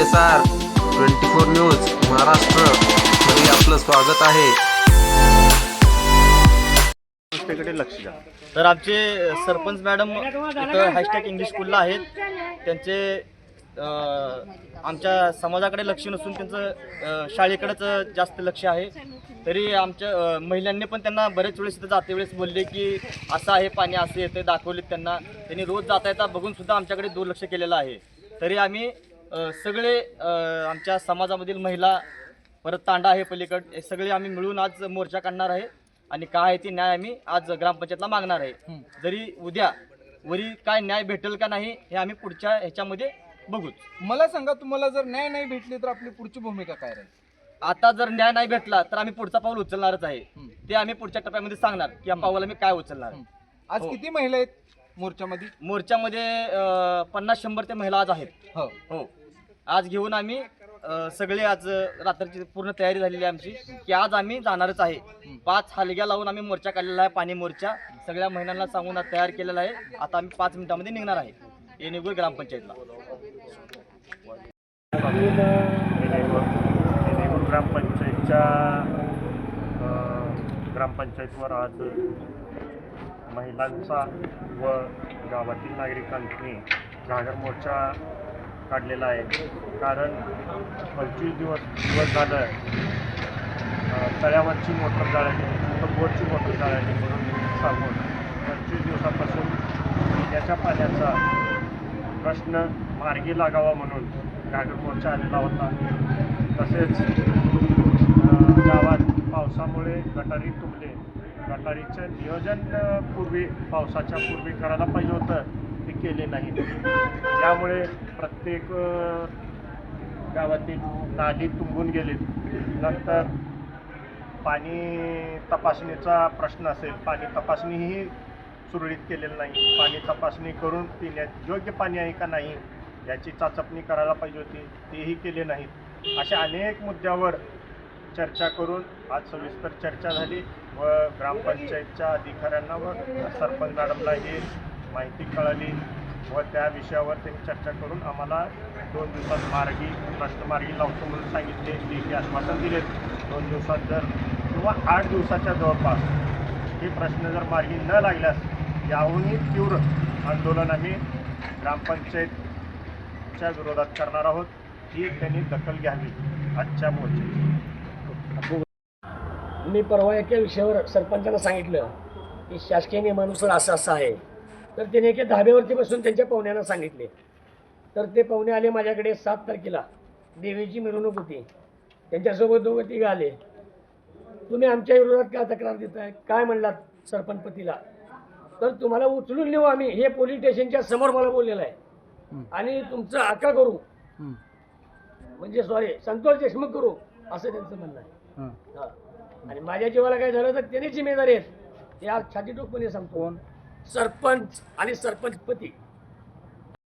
S R twenty four news Maharashtra. मध्ये आपलं स्वागत आहे. लक्ष द्या. तर आमचे सरपंच मॅडम इथं हॅशटॅग इंग्लिश स्कूलला आहेत. त्यांचे अं, आमच्या समाजाकडे लक्ष नसून त्यांचं अं, शाळेकडेच जास्त लक्ष आहे. तरी आमच्या अं, महिलांनी पण त्यांना बरेच वेळेस इथं जाते वेळेस बोलले की असं आहे पाणी असं येते दाखवले त्यांना. त्यांनी रोज जाता येता बघून सुद्धा आमच्याकडे दुर्लक्ष केलेलं आहे. तरी आम्ही सगळे आमच्या समाजामधील महिला परत तांडा आहे पलीकड हे सगळे आम्ही मिळून आज मोर्चा काढणार आहे. आणि काय आहे ते न्याय आम्ही आज ग्रामपंचायतला मागणार आहे. जरी उद्या वरी काय न्याय भेटेल का नाही हे आम्ही पुढच्या ह्याच्यामध्ये बघूच. मला सांगा तुम्हाला जर न्याय नाही भेटली तर आपली पुढची भूमिका काय राहील? आता जर न्याय नाही भेटला तर आम्ही पुढचा पाऊल उचलणारच आहे. ते आम्ही पुढच्या टप्प्यामध्ये सांगणार की या पाऊल आम्ही काय उचलणार. आज हो. किती महिला आहेत? मोर्चामध्ये? मोर्चामध्ये अं, पन्नास शंभर ते महिला आज आहेत. हो. हो. आज घेऊन आम्ही अ, सगळे आज अ, रात्रीची पूर्ण तयारी झालेली आहे आमची की आज आम्ही जाणारच आहे. पाच हलग्या लावून आम्ही मोर्चा काढलेला आहे पाणी मोर्चा. सगळ्या महिलांना सांगून आज तयार केलेला आहे. आता आम्ही पाच मिनिटामध्ये निघणार आहे. येणेगूर ग्रामपंचायतला. ग्रामपंचायतच्या अ, ग्रामपंचायतवर आज महिलांचा व गावातील नागरिकांनी जागर मोर्चा काढलेला आहे. कारण पंचवीस दिवस दिवस झालं तळ्यावरची मोटर जाळली बोटची मोटर जाळली म्हणून सांगून पंचवीस दिवसापासून पिण्याच्या पाण्याचा प्रश्न मार्गी लागावा म्हणून घागर मोर्चा आलेला होता. तसेच गावात पावसामुळे गटारी तुंबले गटारीचं नियोजन पूर्वी पावसाच्या पूर्वी करायला पाहिजे होतं. ते केले नाही. त्यामुळे प्रत्येक गावातील नाली तुंबून गेले नंतर पाणी तपासणीचा प्रश्न असेल. पाणी तपासणीही सुरळीत केलेलं नाही. पाणी तपासणी करून पिण्यात योग्य पाणी आहे का नाही याची चाचपणी करायला पाहिजे होती. तेही केले नाहीत. अशा अनेक मुद्द्यावर चर्चा करून आज सविस्तर चर्चा झाली व ग्रामपंचायतच्या अधिकाऱ्यांना व सरपंच मॅडमला ही माहिती कळाली व त्या विषयावर त्यांनी चर्चा करून आम्हाला दोन दिवसात मार्गी प्रश्न मार्गी लावतो म्हणून सांगितले लेखी आश्वासन दिले दोन दिवसात जर किंवा आठ दिवसाच्या जवळपास हे प्रश्न जर मार्गी न लागल्यास याहूनही तीव्र आंदोलन आम्ही ग्रामपंचायतच्या विरोधात करणार आहोत. ही त्यांनी दखल घ्यावी आजच्या मोर्चाची. मी परवा एका विषयावर सरपंचांना सांगितलं की शासकीय नियमानुसार असं असं आहे. तर त्याने एका धाब्यावरती बसून त्यांच्या पाहुण्यांना सांगितले. तर ते पाहुणे आले माझ्याकडे सात तारखेला. देवीची मिरवणूक होती. त्यांच्यासोबत दोघं तिघं आले. तुम्ही आमच्या विरोधात का तक्रार देताय? काय म्हणलात सरपंचपतीला? तर तुम्हाला उचलून नेऊ आम्ही. हे पोलीस स्टेशनच्या समोर मला बोललेलं आहे. आणि तुमचं आका करू. म्हणजे सॉरी संतोष देशमुख करू असं त्यांचं म्हणणं आहे. हा. आणि माझ्या जीवाला काय झालं तर त्यांनी जिम्मेदारी आहेत हे आज छाती टोकपणे सांगतो सरपंच आणि सरपंचपती